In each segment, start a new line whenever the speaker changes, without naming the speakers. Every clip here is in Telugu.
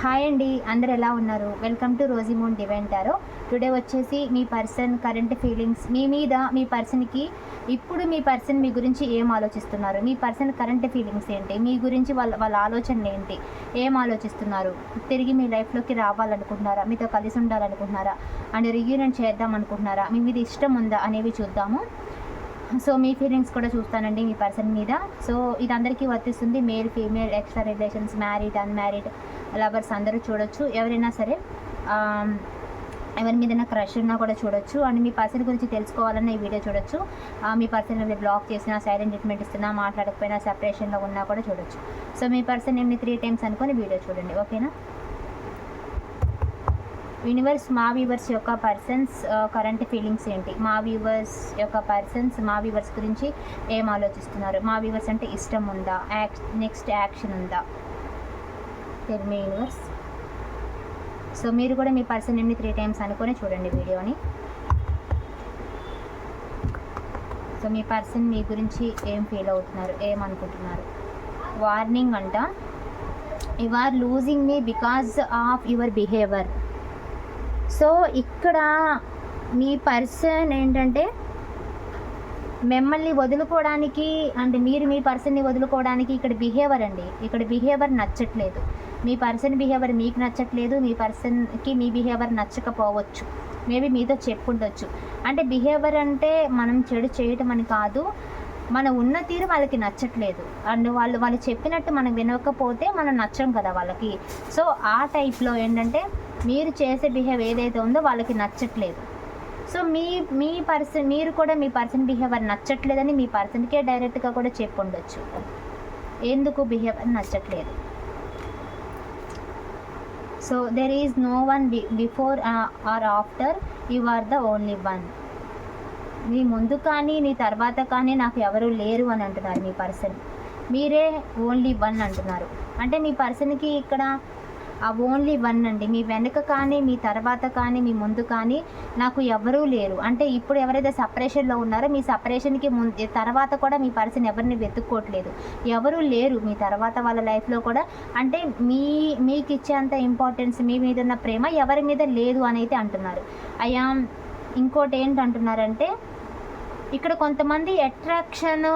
హాయ్ అండి అందరు ఎలా ఉన్నారు? వెల్కమ్ టు రోజీ మూన్ డివెంటారో టుడే వచ్చేసి మీ పర్సన్ కరెంట్ ఫీలింగ్స్ మీ మీద మీ పర్సన్కి ఇప్పుడు మీ పర్సన్ మీ గురించి ఏం ఆలోచిస్తున్నారు? మీ పర్సన్ కరెంట్ ఫీలింగ్స్ ఏంటి? మీ గురించి వాళ్ళ వాళ్ళ ఆలోచనలు ఏంటి? ఏం ఆలోచిస్తున్నారు? తిరిగి మీ లైఫ్లోకి రావాలనుకుంటున్నారా? మీతో కలిసి ఉండాలనుకుంటున్నారా? అండ్ రియూనియన్ చేద్దాం అనుకుంటున్నారా మీ మీద ఇష్టం ఉందా? అనేవి చూద్దాము. సో మీ ఫీలింగ్స్ కూడా చూస్తానండి మీ పర్సన్ మీద. సో ఇది అందరికీ వర్తిస్తుంది. Male female extra relations married unmarried lovers అందరూ చూడొచ్చు. ఎవరైనా సరే ఎవరి మీద క్రష్ ఉన్నా కూడా చూడొచ్చు. అండ్ మీ పర్సన్ గురించి తెలుసుకోవాలన్న ఈ వీడియో చూడొచ్చు. మీ పర్సన్ మీరు బ్లాక్ చేసినా సైలెంట్ ట్రీట్మెంట్ ఇస్తున్నా మాట్లాడకపోయినా సెపరేషన్లో ఉన్నా కూడా చూడొచ్చు. సో మీ పర్సన్ ఏమి త్రీ టైమ్స్ అనుకొని వీడియో చూడండి. ఓకేనా యూనివర్స్ మా వ్యూవర్స్ యొక్క పర్సన్స్ కరెంట్ ఫీలింగ్స్ ఏంటి? మా వ్యూవర్స్ యొక్క పర్సన్స్ మా వ్యూవర్స్ గురించి ఏం ఆలోచిస్తున్నారు? మా వ్యూవర్స్ అంటే ఇష్టం ఉందా? యాక్ నెక్స్ట్ యాక్షన్ ఉందా? టెల్ మీ యూనివర్స్ సో మీరు కూడా మీ పర్సన్ ఎన్ని త్రీ టైమ్స్ అనుకొని చూడండి వీడియోని. సో మీ పర్సన్ మీ గురించి ఏం ఫీల్ అవుతున్నారు? ఏమనుకుంటున్నారు వార్నింగ్ అంట. You are losing me because of your behaviour so ఇక్కడ మీ పర్సన్ ఏంటంటే మిమ్మల్ని వదులుకోవడానికి అంటే మీరు మీ పర్సన్ని వదులుకోవడానికి ఇక్కడ బిహేవియర్ అండి. ఇక్కడ బిహేవియర్ నచ్చట్లేదు. మీ పర్సన్ బిహేవియర్ మీకు నచ్చట్లేదు. మీ పర్సన్కి మీ బిహేవియర్ నచ్చకపోవచ్చు. మేబీ మీతో చెప్పుండొచ్చు. అంటే బిహేవియర్ అంటే మనం చెడు చేయటం అని కాదు. మన ఉన్న తీరు వాళ్ళకి నచ్చట్లేదు. అండ్ వాళ్ళు వాళ్ళు చెప్పినట్టు మనం వినకపోతే మనం నచ్చం కదా వాళ్ళకి. సో ఆ టైప్లో ఏంటంటే మీరు చేసే బిహేవ్ ఏదైతే ఉందో వాళ్ళకి నచ్చట్లేదు. సో మీ మీ పర్సన్ మీరు కూడా మీ పర్సన్ బిహేవియర్ నచ్చట్లేదని మీ పర్సన్కే డైరెక్ట్గా కూడా చెప్పి ఉండొచ్చు. ఎందుకు బిహేవియర్ నచ్చట్లేదు? So there is no one before or after you are the only one మీ ముందు కానీ నీ తర్వాత కానీ నాకు ఎవరు లేరు అని అంటున్నారు మీ పర్సన్. మీరే ఓన్లీ వన్ అంటున్నారు. అంటే మీ పర్సన్కి ఇక్కడ ఆ ఓన్లీ వన్ అండి. మీ వెనుక కానీ మీ తర్వాత కానీ మీ ముందు కానీ నాకు ఎవరూ లేరు. అంటే ఇప్పుడు ఎవరైతే సపరేషన్లో ఉన్నారో మీ సపరేషన్కి ముందు తర్వాత కూడా మీ పర్సన్ ఎవరిని వెతుక్కోవట్లేదు ఎవరూ లేరు మీ తర్వాత వాళ్ళ లైఫ్లో కూడా. అంటే మీ మీకు ఇచ్చేంత ఇంపార్టెన్స్ మీ మీద ఉన్న ప్రేమ ఎవరి మీద లేదు అని అయితే అంటున్నారు. అయ్యా ఇంకోటి ఏంటంటున్నారంటే ఇక్కడ కొంతమంది అట్రాక్షన్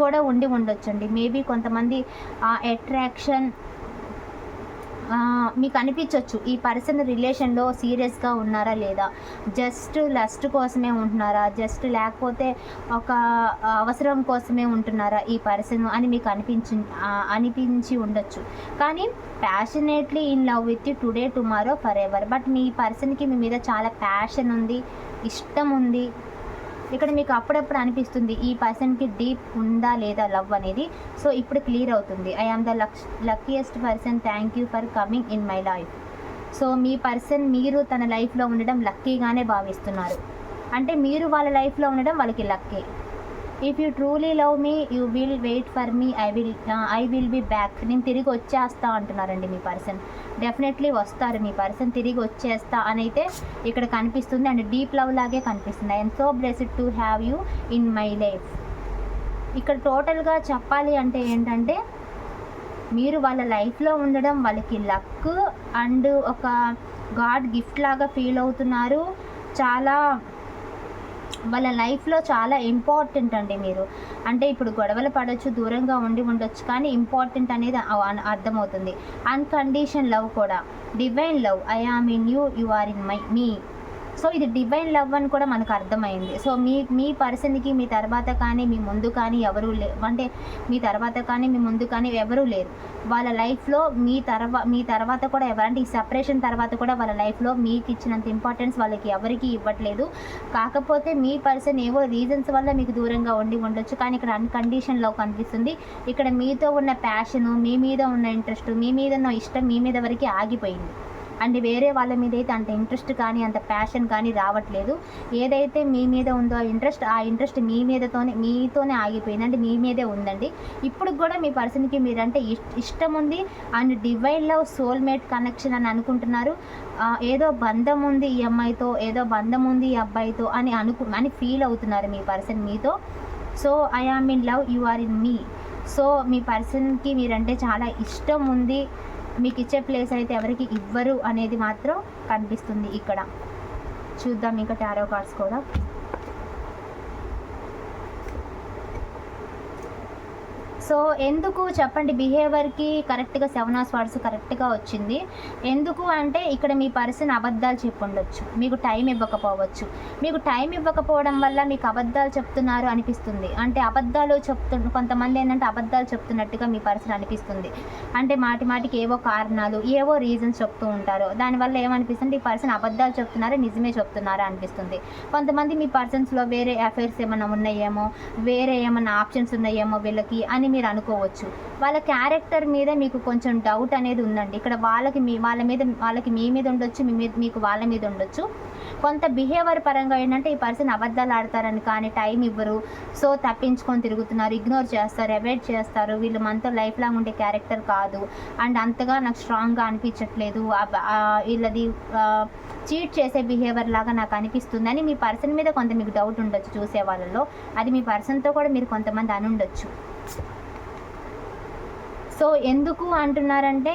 కూడా ఉండి ఉండొచ్చండి. మేబీ కొంతమంది ఆ అట్రాక్షన్ మీకు అనిపించవచ్చు ఈ పర్సన్ రిలేషన్లో సీరియస్గా ఉన్నారా లేదా? జస్ట్ లస్ట్ కోసమే ఉంటున్నారా? జస్ట్ లేకపోతే ఒక అవసరం కోసమే ఉంటున్నారా ఈ పర్సన్ అని మీకు అనిపించి అనిపించి ఉండొచ్చు. కానీ passionately in love with you today tomorrow forever but మీ పర్సన్కి మీ మీద చాలా ప్యాషన్ ఉంది ఇష్టం ఉంది ఇక్కడ మీకు అప్పుడప్పుడు అనిపిస్తుంది ఈ పర్సన్కి డీప్ ఉందా లేదా లవ్ అనేది. సో ఇప్పుడు క్లియర్ అవుతుంది. I am the luck luckiest person thank you for coming in my life so me person మీరు తన లైఫ్లో ఉండడం లక్కీగానే భావిస్తున్నారు. అంటే మీరు వాళ్ళ లైఫ్లో ఉండడం వాళ్ళకి lucky if you truly love me you will wait for me I will I will be back నేను తిరిగి వచ్చేస్తా అంటున్నారండి మీ పర్సన్ డెఫినెట్లీ వస్తారు మీ పర్సన్ తిరిగి వచ్చేస్తా అని అయితే ఇక్కడ కనిపిస్తుంది. అండ్ డీప్ లవ్ లాగే కనిపిస్తుంది. I'm so blessed to have you in my life ఇక్కడ టోటల్గా చెప్పాలి అంటే ఏంటంటే మీరు వాళ్ళ లైఫ్లో ఉండడం వాళ్ళకి లక్ అండ్ ఒక గాడ్ గిఫ్ట్ లాగా ఫీల్ అవుతున్నారు. చాలా వాళ్ళ లైఫ్లో చాలా ఇంపార్టెంట్ అండి మీరు. అంటే ఇప్పుడు గొడవలు పడవచ్చు దూరంగా ఉండి ఉండొచ్చు కానీ ఇంపార్టెంట్ అనేది అర్థమవుతుంది. అన్కండిషన్ లవ్ కూడా. Divine love I am in you you are in my me so ఇది డివైన్ లవ్ అని కూడా మనకు అర్థమైంది. సో మీ మీ పర్సన్కి మీ తర్వాత కానీ మీ ముందు కానీ ఎవరూ లే అంటే మీ తర్వాత కానీ మీ ముందు కానీ ఎవరూ లేరు. వాళ్ళ లైఫ్లో మీ తర్వా మీ తర్వాత కూడా ఎవరంటే ఈ సపరేషన్ తర్వాత కూడా వాళ్ళ లైఫ్లో మీకు ఇచ్చినంత ఇంపార్టెన్స్ వాళ్ళకి ఎవరికి ఇవ్వట్లేదు. కాకపోతే మీ పర్సన్ ఏవో రీజన్స్ వల్ల మీకు దూరంగా ఉండి ఉండొచ్చు. కానీ ఇక్కడ అన్కండిషన్ లవ్ కనిపిస్తుంది. ఇక్కడ మీతో ఉన్న ప్యాషను మీ మీద ఉన్న ఇంట్రెస్ట్ మీ మీద ఉన్న ఇష్టం మీ మీద వరకు ఆగిపోయింది. అండ్ వేరే వాళ్ళ మీద అయితే అంత ఇంట్రెస్ట్ కానీ అంత ప్యాషన్ కానీ రావట్లేదు. ఏదైతే మీ మీద ఉందో ఇంట్రెస్ట్ ఆ ఇంట్రెస్ట్ మీ మీదతోనే మీతోనే ఆగిపోయింది. అంటే మీ మీదే ఉందండి. ఇప్పుడు కూడా మీ పర్సన్కి మీరంటే ఇష్- ఇష్టం ఉంది. And divine love soulmate connection అని అనుకుంటున్నారు. ఏదో బంధం ఉంది ఈ అమ్మాయితో ఏదో బంధం ఉంది ఈ అబ్బాయితో అని అనుకు అని ఫీల్ అవుతున్నారు మీ పర్సన్ మీతో. So I am in love you are in me so మీ పర్సన్కి మీరంటే చాలా ఇష్టం ఉంది. మీకు ఇచ్చే ప్లేస్ అయితే ఎవరికి ఇవ్వరు అనేది మాత్రం కనిపిస్తుంది ఇక్కడ. చూద్దాం ఇంకా టారో కార్డ్స్ కూడా. సో ఎందుకు చెప్పండి బిహేవియర్కి కరెక్ట్గా సెవెన్ ఆఫ్ వర్డ్స్ కరెక్ట్గా వచ్చింది. ఎందుకు అంటే ఇక్కడ మీ పర్సన్ అబద్ధాలు చెప్పుండొచ్చు మీకు టైం ఇవ్వకపోవచ్చు. మీకు టైం ఇవ్వకపోవడం వల్ల మీకు అబద్ధాలు చెప్తున్నారు అనిపిస్తుంది. అంటే అబద్ధాలు చెప్తు కొంతమంది ఏంటంటే అబద్ధాలు చెప్తున్నట్టుగా మీ పర్సన్ అనిపిస్తుంది. అంటే మాటి మాటికి ఏవో కారణాలు ఏవో రీజన్స్ చెప్తూ ఉంటారు. దానివల్ల ఏమనిపిస్తుంది? ఈ పర్సన్ అబద్ధాలు చెప్తున్నారా నిజమే చెప్తున్నారా అనిపిస్తుంది. కొంతమంది మీ పర్సన్స్లో వేరే అఫైర్స్ ఏమైనా ఉన్నాయేమో వేరే ఏమైనా ఆప్షన్స్ ఉన్నాయేమో వీళ్ళకి అని మీరు అనుకోవచ్చు. వాళ్ళ క్యారెక్టర్ మీద మీకు కొంచెం డౌట్ అనేది ఉందండి. ఇక్కడ వాళ్ళకి మీ వాళ్ళ మీద వాళ్ళకి మీ మీద ఉండొచ్చు మీ మీద మీకు వాళ్ళ మీద ఉండొచ్చు. కొంత బిహేవియర్ పరంగా ఏంటంటే ఈ పర్సన్ అబద్ధాలు ఆడతారని కానీ టైం ఇవ్వరు. సో తప్పించుకొని తిరుగుతున్నారు ఇగ్నోర్ చేస్తారు అవాయిడ్ చేస్తారు. వీళ్ళు మనతో లైఫ్ లాంగ్ ఉండే క్యారెక్టర్ కాదు. అండ్ అంతగా నాకు స్ట్రాంగ్గా అనిపించట్లేదు. వీళ్ళది చీట్ చేసే బిహేవియర్ లాగా నాకు అనిపిస్తుంది. అని మీ పర్సన్ మీద కొంత మీకు డౌట్ ఉండొచ్చు చూసే వాళ్ళలో అది మీ పర్సన్తో కూడా మీరు కొంతమంది అని ఉండొచ్చు సో ఎందుకు అంటున్నారంటే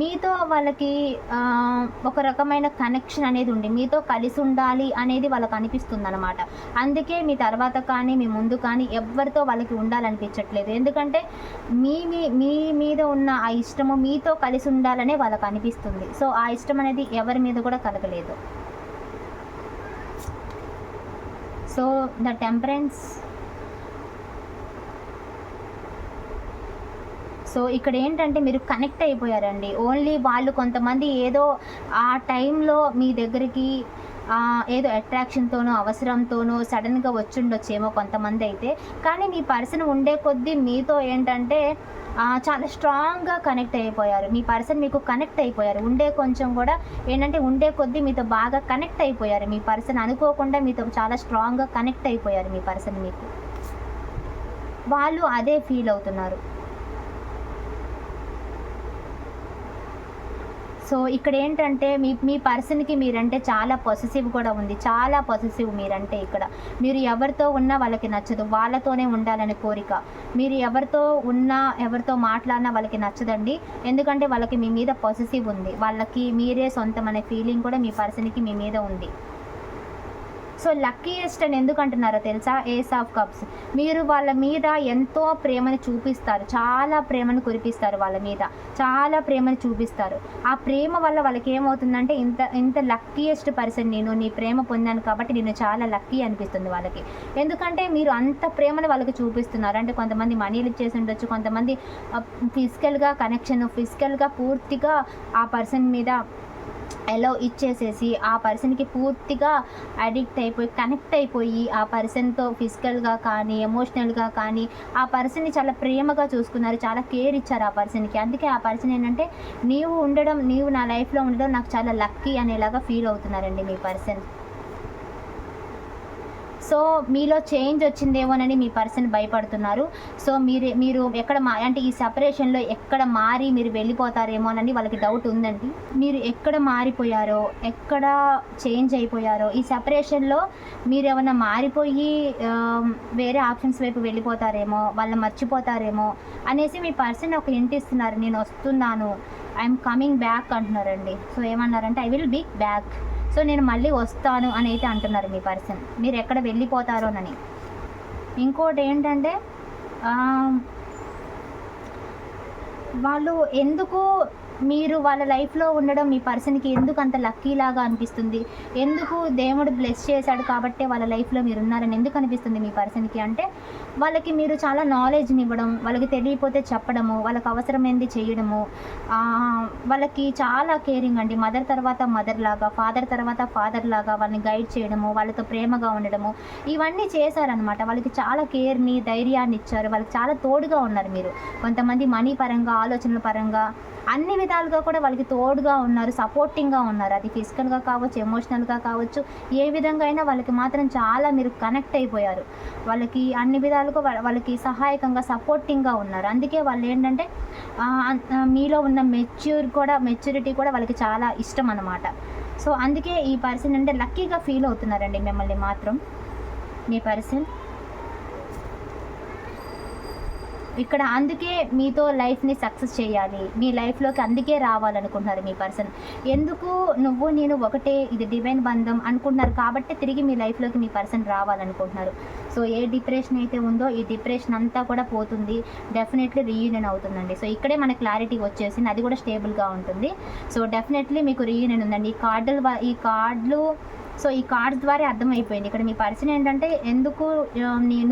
మీతో వాళ్ళకి ఒక రకమైన కనెక్షన్ అనేది ఉంది. మీతో కలిసి ఉండాలి అనేది వాళ్ళకి అనిపిస్తుంది అనమాట అందుకే మీ తర్వాత కానీ మీ ముందు కానీ ఎవరితో వాళ్ళకి ఉండాలనిపించట్లేదు. ఎందుకంటే మీ మీ మీ మీద ఉన్న ఆ ఇష్టము మీతో కలిసి ఉండాలనే వాళ్ళకి అనిపిస్తుంది. సో ఆ ఇష్టం అనేది ఎవరి మీద కూడా కలగలేదు. సో ద టెంపరెన్స్ సో ఇక్కడ ఏంటంటే మీరు కనెక్ట్ అయిపోయారండి. ఓన్లీ వాళ్ళు కొంతమంది ఏదో ఆ టైంలో మీ దగ్గరికి ఏదో అట్రాక్షన్తోనో అవసరంతోనో సడన్గా వచ్చిండొచ్చేమో కొంతమంది అయితే. కానీ మీ పర్సన్ ఉండే కొద్దీ మీతో ఏంటంటే చాలా స్ట్రాంగ్గా కనెక్ట్ అయిపోయారు. మీ పర్సన్ మీకు కనెక్ట్ అయిపోయారు. ఉండే కొంచెం కూడా ఏంటంటే ఉండే కొద్దీ మీతో బాగా కనెక్ట్ అయిపోయారు. మీ పర్సన్ అనుకోకుండా మీతో చాలా స్ట్రాంగ్గా కనెక్ట్ అయిపోయారు మీ పర్సన్ మీకు. వాళ్ళు అదే ఫీల్ అవుతున్నారు. సో ఇక్కడ ఏంటంటే మీ మీ పర్సన్కి మీరంటే చాలా పొసెసివ్ కూడా ఉంది. చాలా పొసెసివ్ మీరంటే ఇక్కడ. మీరు ఎవరితో ఉన్నా వాళ్ళకి నచ్చదు. వాళ్ళతోనే ఉండాలని కోరిక. మీరు ఎవరితో ఉన్నా ఎవరితో మాట్లాడినా వాళ్ళకి నచ్చదండి. ఎందుకంటే వాళ్ళకి మీ మీద పొసెసివ్ ఉంది. వాళ్ళకి మీరే సొంతం అనే ఫీలింగ్ కూడా మీ పర్సన్కి మీ మీద ఉంది. సో లక్కీయెస్ట్ అని ఎందుకు అంటున్నారో తెలుసా? Ace of cups. మీరు వాళ్ళ మీద ఎంతో ప్రేమని చూపిస్తారు. చాలా ప్రేమను కురిపిస్తారు వాళ్ళ మీద. చాలా ప్రేమను చూపిస్తారు. ఆ ప్రేమ వల్ల వాళ్ళకి ఏమవుతుందంటే ఇంత ఇంత లక్కీయెస్ట్ పర్సన్ నేను నీ ప్రేమ పొందాను కాబట్టి నేను చాలా లక్కీ అనిపిస్తుంది వాళ్ళకి. ఎందుకంటే మీరు అంత ప్రేమను వాళ్ళకి చూపిస్తున్నారు. అంటే కొంతమంది మనీలు ఇచ్చేసి ఉండొచ్చు. కొంతమంది ఫిజికల్గా కనెక్షన్ ఫిజికల్గా పూర్తిగా ఆ పర్సన్ మీద ఎలా ఇచ్చేసేసి ఆ పర్సన్కి పూర్తిగా అడిక్ట్ అయిపోయి కనెక్ట్ అయిపోయి ఆ పర్సన్తో ఫిజికల్గా కానీ ఎమోషనల్గా కానీ ఆ పర్సన్ని చాలా ప్రేమగా చూసుకున్నారు చాలా కేర్ ఇచ్చారు ఆ పర్సన్కి. అందుకే ఆ పర్సన్ ఏంటంటే నీవు ఉండడం నీవు నా లైఫ్లో ఉండడం నాకు చాలా లక్కీ అనేలాగా ఫీల్ అవుతున్నారండి మీ పర్సన్. సో మీలో చేంజ్ వచ్చిందేమోనని మీ పర్సన్ భయపడుతున్నారు. సో మీరు మీరు ఎక్కడ మా అంటే ఈ సపరేషన్లో ఎక్కడ మారి మీరు వెళ్ళిపోతారేమోనని వాళ్ళకి డౌట్ ఉందండి. మీరు ఎక్కడ మారిపోయారో ఎక్కడ చేంజ్ అయిపోయారో ఈ సపరేషన్లో మీరు ఏమైనా మారిపోయి వేరే ఆప్షన్స్ వైపు వెళ్ళిపోతారేమో వాళ్ళు మర్చిపోతారేమో అనేసి మీ పర్సన్ ఒక హింట్ ఇస్తున్నారు. నేను వస్తున్నాను. ఐఎమ్ కమింగ్ బ్యాక్ అంటున్నారండి. సో ఏమన్నారంటే I will be back. So నేను మళ్ళీ వస్తాను అని అయితే అంటున్నారు మీ పర్సన్. మీరు ఎక్కడ వెళ్ళిపోతారోనని ఇంకోటి ఏంటంటే వాళ్ళు ఎందుకు మీరు వాళ్ళ లైఫ్లో ఉండడం మీ పర్సన్కి ఎందుకు అంత లక్కీ లాగా అనిపిస్తుంది? ఎందుకు దేవుడు బ్లెస్ చేశాడు కాబట్టే వాళ్ళ లైఫ్లో మీరు ఉన్నారని ఎందుకు అనిపిస్తుంది మీ పర్సన్కి? అంటే వాళ్ళకి మీరు చాలా నాలెడ్జ్ని ఇవ్వడం వాళ్ళకి తెలియకపోతే చెప్పడము వాళ్ళకి అవసరమైంది చేయడము వాళ్ళకి చాలా కేరింగ్ అండి. మదర్ తర్వాత మదర్ లాగా ఫాదర్ తర్వాత ఫాదర్ లాగా వాళ్ళని గైడ్ చేయడము వాళ్ళతో ప్రేమగా ఉండడము ఇవన్నీ చేశారనమాట వాళ్ళకి చాలా కేర్ని ధైర్యాన్ని ఇచ్చారు. వాళ్ళకి చాలా తోడుగా ఉన్నారు మీరు. కొంతమంది మనీ పరంగా ఆలోచనల పరంగా అన్ని విధాలుగా కూడా వాళ్ళకి తోడుగా ఉన్నారు సపోర్టింగ్గా ఉన్నారు. అది ఫిజికల్గా కావచ్చు ఎమోషనల్గా కావచ్చు ఏ విధంగా అయినా వాళ్ళకి మాత్రం చాలా మీరు కనెక్ట్ అయిపోయారు. వాళ్ళకి అన్ని విధాలు వాళ్ళ- వాళ్ళకి సహాయకంగా సపోర్టింగ్గా ఉన్నారు. అందుకే వాళ్ళు ఏంటంటే మీలో ఉన్న మెచ్యూర్ కూడా మెచ్యూరిటీ కూడా వాళ్ళకి చాలా ఇష్టం అన్నమాట. సో అందుకే ఈ పర్సన్ అంటే లక్కీగా ఫీల్ అవుతున్నారండి మిమ్మల్ని మాత్రం. మీ పర్సన్ ఇక్కడ అందుకే మీతో లైఫ్ని సక్సెస్ చేయాలి. మీ లైఫ్లోకి అందుకే రావాలనుకుంటున్నారు మీ పర్సన్. ఎందుకు నువ్వు నేను ఒకటే ఇది డివైన్ బంధం అనుకుంటున్నారు కాబట్టి తిరిగి మీ లైఫ్లోకి మీ పర్సన్ రావాలనుకుంటున్నారు. సో ఏ డిప్రెషన్ అయితే ఉందో ఈ డిప్రెషన్ అంతా కూడా పోతుంది. డెఫినెట్లీ రీయూనియన్ అవుతుందండి. సో ఇక్కడే మన క్లారిటీ వచ్చేసింది. అది కూడా స్టేబుల్గా ఉంటుంది. సో డెఫినెట్లీ మీకు రీయూనియన్ ఉందండి. ఈ కార్డులు ఈ కార్డులు సో ఈ కార్డ్స్ ద్వారా అర్థమైపోయింది. ఇక్కడ మీ పర్సన్ ఏంటంటే ఎందుకు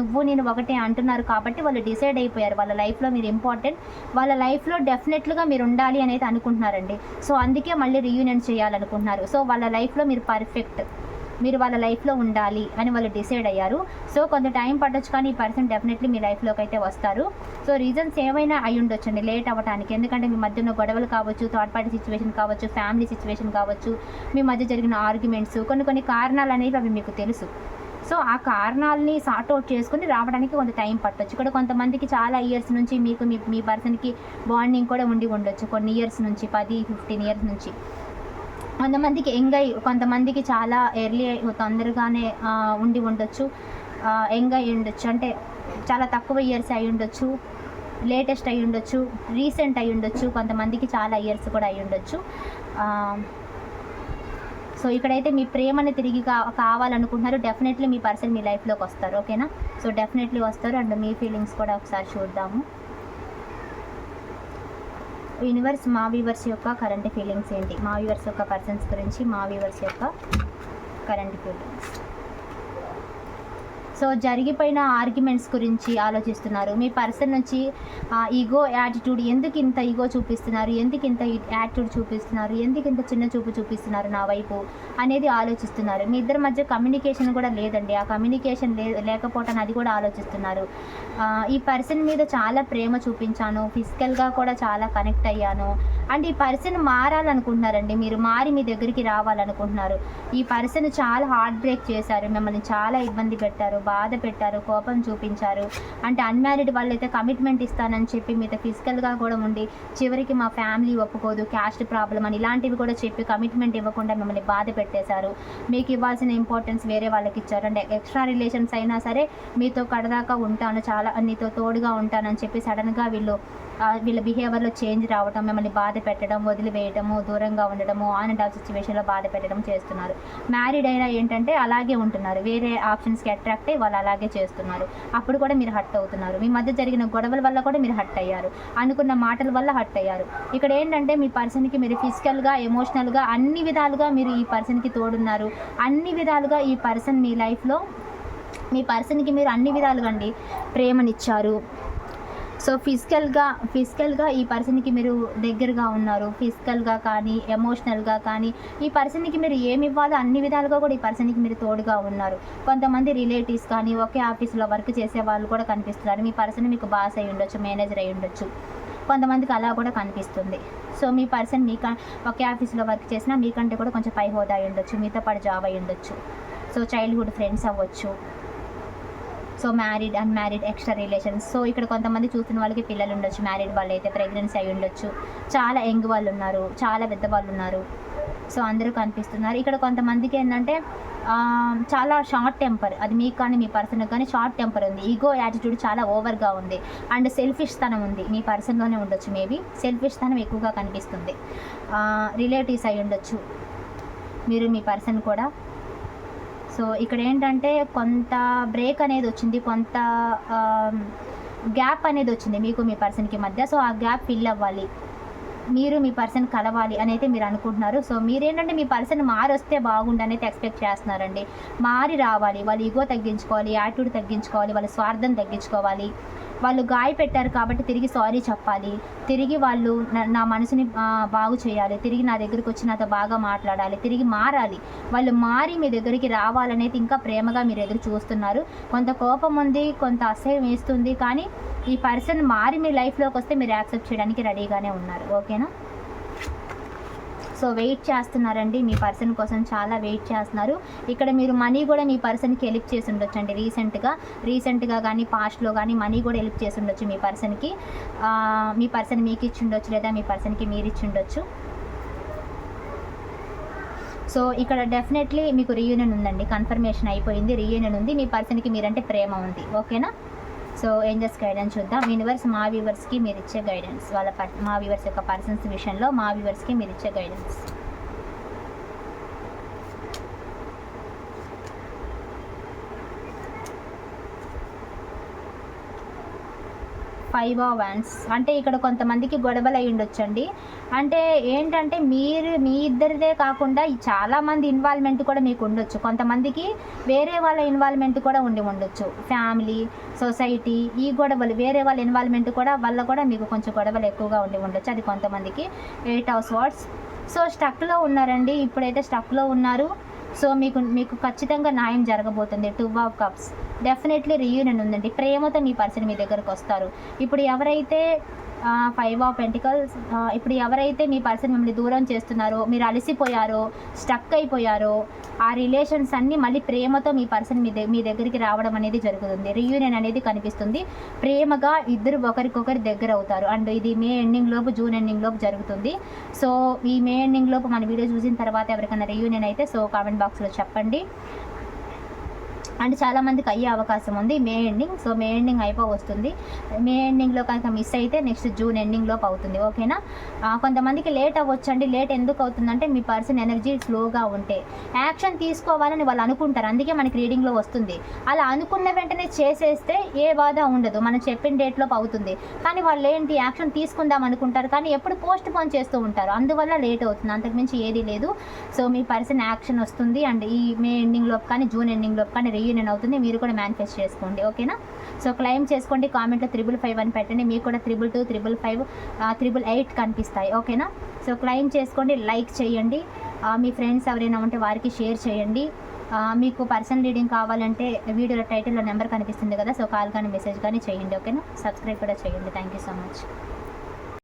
నువ్వు నేను ఒకటే అంటున్నారు కాబట్టి వాళ్ళు డిసైడ్ అయిపోయారు. వాళ్ళ లైఫ్లో మీరు ఇంపార్టెంట్. వాళ్ళ లైఫ్లో డెఫినెట్లుగా మీరు ఉండాలి అనేది అనుకుంటున్నారండి. సో అందుకే మళ్ళీ రీయూనియన్ చేయాలనుకుంటున్నారు. సో వాళ్ళ లైఫ్లో మీరు పర్ఫెక్ట్. మీరు వాళ్ళ లైఫ్లో ఉండాలి అని వాళ్ళు డిసైడ్ అయ్యారు. సో కొంత టైం పట్టొచ్చు కానీ ఈ పర్సన్ డెఫినెట్లీ మీ లైఫ్లోకి అయితే వస్తారు. సో రీజన్స్ ఏమైనా అయి ఉండొచ్చండి లేట్ అవ్వడానికి ఎందుకంటే మీ మధ్య ఉన్న గొడవలు కావచ్చు థర్డ్ పార్టీ సిచ్యువేషన్ కావచ్చు ఫ్యామిలీ సిచ్యువేషన్ కావచ్చు మీ మధ్య జరిగిన ఆర్గ్యుమెంట్స్ కొన్ని కొన్ని కారణాలు అనేవి అవి మీకు తెలుసు. సో ఆ కారణాలని సార్ట్ అవుట్ చేసుకుని రావడానికి కొంత టైం పట్టొచ్చు. ఇక్కడ కొంతమందికి చాలా ఇయర్స్ నుంచి మీకు మీ మీ పర్సన్కి బాండింగ్ కూడా ఉండి ఉండొచ్చు. కొన్ని ఇయర్స్ నుంచి పది ఫిఫ్టీన్ ఇయర్స్ నుంచి. కొంతమందికి యంగ్ అయి కొంతమందికి చాలా ఎర్లీ తొందరగానే ఉండి ఉండొచ్చు. యంగ్ అయి ఉండొచ్చు. అంటే చాలా తక్కువ ఇయర్స్ అయి ఉండొచ్చు. లేటెస్ట్ అయి ఉండొచ్చు. రీసెంట్ అయి ఉండొచ్చు. కొంతమందికి చాలా ఇయర్స్ కూడా అయి ఉండొచ్చు. సో ఇక్కడైతే మీ ప్రేమని తిరిగి కా కావాలనుకుంటున్నారు. డెఫినెట్లీ మీ పర్సన్ మీ లైఫ్లోకి వస్తారు. ఓకేనా సో డెఫినెట్లీ వస్తారు. అండ్ మీ ఫీలింగ్స్ కూడా ఒకసారి చూద్దాము. యూనివర్స్ మా వ్యూవర్స్ యొక్క కరెంట్ ఫీలింగ్స్ ఏంటి? మా వ్యూవర్స్ యొక్క పర్సన్స్ గురించి మా వ్యూవర్స్ యొక్క కరెంట్ ఫీలింగ్స్ సో జరిగిపోయిన ఆర్గ్యుమెంట్స్ గురించి ఆలోచిస్తున్నారు. మీ పర్సన్ నుంచి ఈగో యాటిట్యూడ్ ఎందుకు ఇంత ఈగో చూపిస్తున్నారు? ఎందుకు ఇంత యాటిట్యూడ్ చూపిస్తున్నారు? ఎందుకు ఇంత చిన్న చూపు చూపిస్తున్నారు నా వైపు అనేది ఆలోచిస్తున్నారు. మీ ఇద్దరి మధ్య కమ్యూనికేషన్ కూడా లేదండి. ఆ కమ్యూనికేషన్ లే లేకపోవటాన్ని అది కూడా ఆలోచిస్తున్నారు. ఈ పర్సన్ మీద చాలా ప్రేమ చూపించాను. ఫిజికల్గా కూడా చాలా కనెక్ట్ అయ్యాను. అండ్ ఈ పర్సన్ మారాలనుకుంటున్నారండి. మీరు మారి మీ దగ్గరికి రావాలనుకుంటున్నారు. ఈ పర్సన్ చాలా హార్ట్ బ్రేక్ చేశారు. మిమ్మల్ని చాలా ఇబ్బంది పెట్టారు బాధ పెట్టారు కోపం చూపించారు. అంటే అన్మ్యారీడ్ వాళ్ళైతే కమిట్మెంట్ ఇస్తానని చెప్పి మీతో ఫిజికల్గా కూడా ఉండి చివరికి మా ఫ్యామిలీ ఒప్పుకోదు క్యాస్ట్ ప్రాబ్లం అని ఇలాంటివి కూడా చెప్పి కమిట్మెంట్ ఇవ్వకుండా మిమ్మల్ని బాధ పెట్టేశారు. మీకు ఇవ్వాల్సిన ఇంపార్టెన్స్ వేరే వాళ్ళకి ఇచ్చారు. అంటే ఎక్స్ట్రా రిలేషన్స్ అయినా సరే మీతో కడదాకా ఉంటాను చాలా నీతో తోడుగా ఉంటానని చెప్పి సడన్గా వీళ్ళు వీళ్ళ బిహేవియర్లో చేంజ్ రావడం మిమ్మల్ని బాధ పెట్టడం వదిలివేయడము దూరంగా ఉండడము ఆన్ అండ్ ఆఫ్ సిచ్యువేషన్లో బాధ పెట్టడం చేస్తున్నారు. మ్యారీడ్ అయినా ఏంటంటే అలాగే ఉంటున్నారు. వేరే ఆప్షన్స్కి అట్రాక్ట్ అయ్యి వాళ్ళు అలాగే చేస్తున్నారు. అప్పుడు కూడా మీరు హట్ అవుతున్నారు. మీ మధ్య జరిగిన గొడవల వల్ల కూడా మీరు హట్ అయ్యారు. అనుకున్న మాటల వల్ల హట్ అయ్యారు. ఇక్కడ ఏంటంటే మీ పర్సన్కి మీరు ఫిజికల్గా ఎమోషనల్గా అన్ని విధాలుగా మీరు ఈ పర్సన్కి తోడున్నారు. అన్ని విధాలుగా ఈ పర్సన్ మీ లైఫ్లో మీ పర్సన్కి మీరు అన్ని విధాలుగా అండి ప్రేమనిచ్చారు. సో ఫిజికల్గా ఫిజికల్గా ఈ పర్సన్కి మీరు దగ్గరగా ఉన్నారు. ఫిజికల్గా కానీ ఎమోషనల్గా కానీ ఈ పర్సన్కి మీరు ఏమి ఇవ్వాలో అన్ని విధాలుగా కూడా ఈ పర్సన్కి మీరు తోడుగా ఉన్నారు. కొంతమంది రిలేటివ్స్ కానీ ఒకే ఆఫీస్లో వర్క్ చేసే వాళ్ళు కూడా కనిపిస్తున్నారు. మీ పర్సన్ మీకు బాస్ అయి ఉండొచ్చు మేనేజర్ అయి ఉండొచ్చు. కొంతమందికి అలా కూడా కనిపిస్తుంది. సో మీ పర్సన్ మీ ఒకే ఆఫీస్లో వర్క్ చేసినా మీకంటే కూడా కొంచెం పై హోదా అయి ఉండొచ్చు మీతో పాటు జాబ్ అయి ఉండొచ్చు. సో చైల్డ్హుడ్ ఫ్రెండ్స్ అవ్వచ్చు. So married unmarried extra relations so ఇక్కడ కొంతమంది చూస్తున్న వాళ్ళకి పిల్లలు ఉండొచ్చు మ్యారీడ్ వాళ్ళు అయితే ప్రెగ్నెన్సీ అయి ఉండొచ్చు. చాలా యంగ్ వాళ్ళు ఉన్నారు చాలా పెద్ద వాళ్ళు ఉన్నారు. సో అందరూ కనిపిస్తున్నారు. ఇక్కడ కొంతమందికి ఏంటంటే చాలా షార్ట్ టెంపర్ అది మీకు కానీ మీ పర్సన్ కానీ షార్ట్ టెంపర్ ఉంది. ఈగో యాటిట్యూడ్ చాలా ఓవర్గా ఉంది. అండ్ సెల్ఫిష్ తనం ఉంది. మీ పర్సన్లోనే ఉండొచ్చు మేబీ సెల్ఫిష్ తనం ఎక్కువగా కనిపిస్తుంది. రిలేటివ్స్ అయి ఉండొచ్చు. మీరు మీ పర్సన్ కూడా సో ఇక్కడ ఏంటంటే కొంత బ్రేక్ అనేది వచ్చింది కొంత గ్యాప్ అనేది వచ్చింది మీకు మీ పర్సన్కి మధ్య. సో ఆ గ్యాప్ ఫిల్ అవ్వాలి. మీరు మీ పర్సన్ కలవాలి అని అయితే మీరు అనుకుంటున్నారు. సో మీరేంటంటే మీ పర్సన్ మారి వస్తే బాగుండు అనేది ఎక్స్పెక్ట్ చేస్తున్నారండి. మారి రావాలి వాళ్ళు ఈగో తగ్గించుకోవాలి యాటిట్యూడ్ తగ్గించుకోవాలి వాళ్ళ స్వార్థం తగ్గించుకోవాలి. వాళ్ళు గాయ పెట్టారు కాబట్టి తిరిగి సారీ చెప్పాలి. తిరిగి వాళ్ళు నా- మనసుని బాగు చేయాలి. తిరిగి నా దగ్గరికి వచ్చి నాతో బాగా మాట్లాడాలి. తిరిగి మారాలి. వాళ్ళు మారి మీ దగ్గరికి రావాలనేది ఇంకా ప్రేమగా మీరు ఎదురు చూస్తున్నారు. కొంత కోపం ఉంది కొంత అసహ్యం వేస్తుంది కానీ ఈ పర్సన్ మారి మీ లైఫ్లోకి వస్తే మీరు యాక్సెప్ట్ చేయడానికి రెడీగానే ఉన్నారు. ఓకేనా? సో వెయిట్ చేస్తున్నారండి. మీ పర్సన్ కోసం చాలా వెయిట్ చేస్తున్నారు. ఇక్కడ మీరు మనీ కూడా మీ పర్సన్కి హెల్ప్ చేసి ఉండొచ్చు అండి రీసెంట్గా రీసెంట్గా కానీ పాస్ట్లో కానీ మనీ కూడా హెల్ప్ చేసి ఉండొచ్చు మీ పర్సన్కి. మీ పర్సన్ మీకు ఇచ్చి ఉండొచ్చు లేదా మీ పర్సన్కి మీరు ఇచ్చి ఉండొచ్చు. సో ఇక్కడ డెఫినెట్లీ మీకు రీయూనియన్ ఉందండి. కన్ఫర్మేషన్ అయిపోయింది. రీయూనియన్ ఉంది. మీ పర్సన్కి మీరంటే ప్రేమ ఉంది. ఓకేనా? సో ఏంజల్స్ గైడెన్స్ చూద్దాం. యూనివర్స్ మా వ్యూవర్స్కి మీరు ఇచ్చే గైడెన్స్ వాళ్ళ మా వ్యూవర్స్ యొక్క పర్సన్స్ విషయంలో మా వ్యూవర్స్కి మీరు ఇచ్చే గైడెన్స్ ఫైవ్ ఆఫ్ వ్యాన్స్ అంటే ఇక్కడ కొంతమందికి గొడవలు అయి ఉండొచ్చండి. అంటే ఏంటంటే మీరు మీ ఇద్దరిదే కాకుండా చాలా మంది ఇన్వాల్వ్మెంట్ కూడా మీకు ఉండొచ్చు. కొంతమందికి వేరే వాళ్ళ ఇన్వాల్వ్మెంట్ కూడా ఉండి ఉండొచ్చు. ఫ్యామిలీ సొసైటీ ఈ గొడవలు వేరే వాళ్ళ ఇన్వాల్వ్మెంట్ కూడా వల్ల కూడా మీకు కొంచెం గొడవలు ఎక్కువగా ఉండి ఉండొచ్చు. అది కొంతమందికి ఎయిట్ హౌస్ వర్డ్స్ సో స్టక్లో ఉన్నారండి. ఇప్పుడైతే స్టక్లో ఉన్నారు. సో మీకు మీకు ఖచ్చితంగా న్యాయం జరగబోతుంది. Two of cups definitely reunion ఉందండి. ప్రేమతో మీ పర్సన్ మీ దగ్గరకు వస్తారు. ఇప్పుడు ఎవరైతే ఫైవ్ ఆఫ్ పెంటికల్స్ ఇప్పుడు ఎవరైతే మీ పర్సన్ మిమ్మల్ని దూరం చేస్తున్నారో మీరు అలసిపోయారో స్టక్ అయిపోయారో ఆ రిలేషన్స్ అన్నీ మళ్ళీ ప్రేమతో మీ పర్సన్ మీ మీ దగ్గరికి రావడం అనేది జరుగుతుంది. రీయూనియన్ అనేది కనిపిస్తుంది. ప్రేమగా ఇద్దరు ఒకరికొకరు దగ్గర అవుతారు. అండ్ ఇది మే ఎండింగ్ లోపు జూన్ ఎండింగ్ లోపు జరుగుతుంది. సో ఈ మే ఎండింగ్ లోపు మన వీడియో చూసిన తర్వాత ఎవరికైనా రీయూనియన్ అయితే సో కామెంట్ బాక్స్లో చెప్పండి. అండ్ చాలా మందికి అయ్యే అవకాశం ఉంది May ending so May ending అయిపో వస్తుంది. మే ఎండింగ్లో కనుక మిస్ అయితే నెక్స్ట్ జూన్ ఎండింగ్ లోపు అవుతుంది ఓకేనా కొంతమందికి లేట్ అవ్వచ్చు అండి లేట్ ఎందుకు అవుతుందంటే మీ పర్సన్ ఎనర్జీ స్లోగా ఉంటే. యాక్షన్ తీసుకోవాలని వాళ్ళు అనుకుంటారు అందుకే మనకి రీడింగ్లో వస్తుంది. అలా అనుకున్న వెంటనే చేసేస్తే ఏ బాధ ఉండదు మనం చెప్పిన డేట్లోపు అవుతుంది. కానీ వాళ్ళు ఏంటి యాక్షన్ తీసుకుందాం అనుకుంటారు కానీ ఎప్పుడు పోస్ట్ పోన్ చేస్తూ ఉంటారు. అందువల్ల లేట్ అవుతుంది అంతకుమించి ఏది లేదు. సో మీ పర్సన్ యాక్షన్ వస్తుంది అండ్ ఈ మే ఎండింగ్లోపు కానీ జూన్ ఎండింగ్లోపు కానీ కానీ రీయూనియన్ అవుతుంది మీరు కూడా మేనిఫెస్ట్ చేసుకోండి ఓకేనా సో క్లెయిమ్ చేసుకోండి కామెంట్లో త్రిబుల్ ఫైవ్ అని పెట్టండి మీకు కూడా triple two triple five triple eight కనిపిస్తాయి ఓకేనా సో క్లెయిమ్ చేసుకోండి లైక్ చేయండి మీ ఫ్రెండ్స్ ఎవరైనా ఉంటే వారికి షేర్ చేయండి మీకు పర్సనల్ రీడింగ్ కావాలంటే వీడియోలో టైటిల్లో నెంబర్ కనిపిస్తుంది కదా సో కాల్ కానీ మెసేజ్ కానీ చేయండి ఓకేనా సబ్స్క్రైబ్ కూడా చేయండి థ్యాంక్ యూ సో మచ్